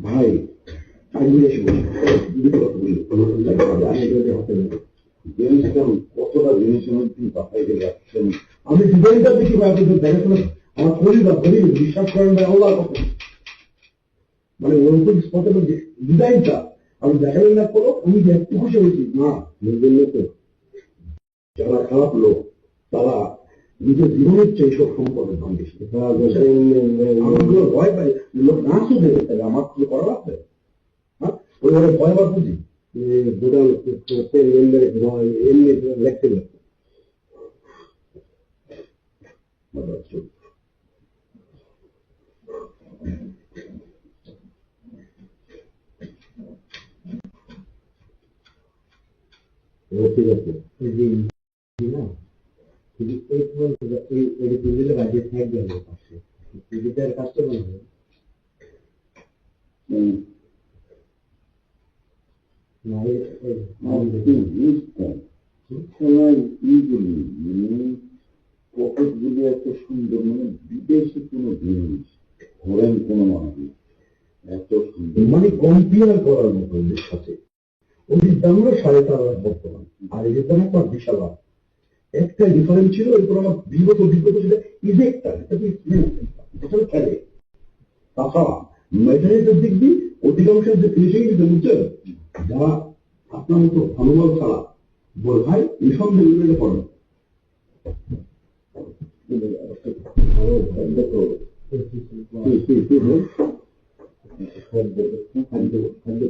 ভাই কতটা জিনিসের আমি ডিজাইনটা দেখি ভাই আমার পরিবার পরিবার বিশ্বাস করেন মানে ওরকম স্পটের ডিজাইনটা আমি দেখালেন না করো আমি একটু খুশি হয়েছি না বুঝলেন না তো যারা খারাপ লোক, তারা নিজের জীবনের চেয়ে সব সম্পদের দাম বেশি ভয় পাই লোক না শুধু তাহলে আমার কিছু করা লাগবে হ্যাঁ ওই ওরা ভয় পাওয়া বুঝি দুটো এমনি লেখতে ঠিক আছে এই যে না শুধু এই পর্যন্ত এই এই দিলে বাজে থাকবে না পাশে ডিজিটাল কাস্টমার হবে পকেটগুলি এত সুন্দর মানে বিদেশি কোন জিনিস ফরেন কোন মানুষ এত সুন্দর। মানে কম্পিয়ার করার মতো ওদের সাথে। ওদের দাম হলো সাড়ে চার লাখ বর্তমান। আর এদের দাম বিশাল লাখ একটা ডিফারেন্স ছিল, এরপর আমার বিগত অভিজ্ঞতা ছিল ইজেক্টার বছর খেলে। তাছাড়া মেজারিটার দিক দিয়ে অধিকাংশের যে ফিনিশিং দিতে বুঝছেন যারা আপনার মতো অনুভব ছাড়া বল ভাই নিঃসন্দেহে করেন খাদ্য খাদ্য খাদ্য